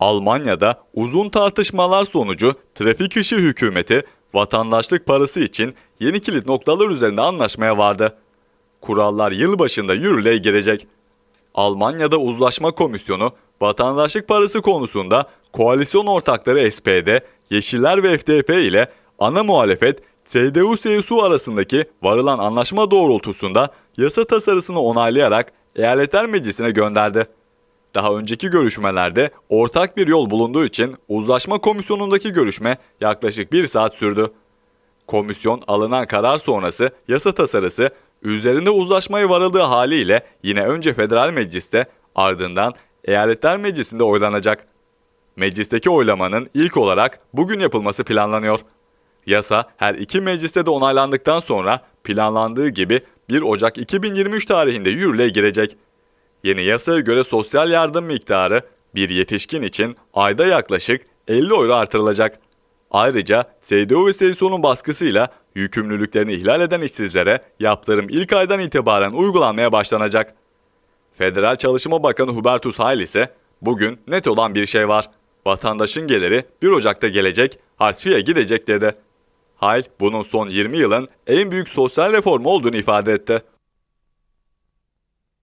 Almanya'da uzun tartışmalar sonucu trafik ışığı hükümeti vatandaşlık parası için yeni kilit noktalar üzerinde anlaşmaya vardı. Kurallar yıl başında yürürlüğe girecek. Almanya'da Uzlaşma Komisyonu vatandaşlık parası konusunda koalisyon ortakları SPD, Yeşiller ve FDP ile ana muhalefet CDU-CSU arasındaki varılan anlaşma doğrultusunda yasa tasarısını onaylayarak Eyaletler Meclisi'ne gönderdi. Daha önceki görüşmelerde ortak bir yol bulunduğu için Uzlaşma Komisyonu'ndaki görüşme yaklaşık bir saat sürdü. Komisyon alınan karar sonrası yasa tasarısı üzerinde uzlaşmaya varıldığı haliyle yine önce Federal Meclis'te ardından Eyaletler Meclisi'nde oylanacak. Meclisteki oylamanın ilk olarak bugün yapılması planlanıyor. Yasa her iki mecliste de onaylandıktan sonra planlandığı gibi 1 Ocak 2023 tarihinde yürürlüğe girecek. Yeni yasaya göre sosyal yardım miktarı bir yetişkin için ayda yaklaşık 50 euro artırılacak. Ayrıca CDU ve CSU'nun baskısıyla yükümlülüklerini ihlal eden işsizlere yaptırım ilk aydan itibaren uygulanmaya başlanacak. Federal Çalışma Bakanı Hubertus Heil ise bugün net olan bir şey var. Vatandaşın geliri 1 Ocak'ta gelecek, harçfiye gidecek dedi. Heil bunun son 20 yılın en büyük sosyal reformu olduğunu ifade etti.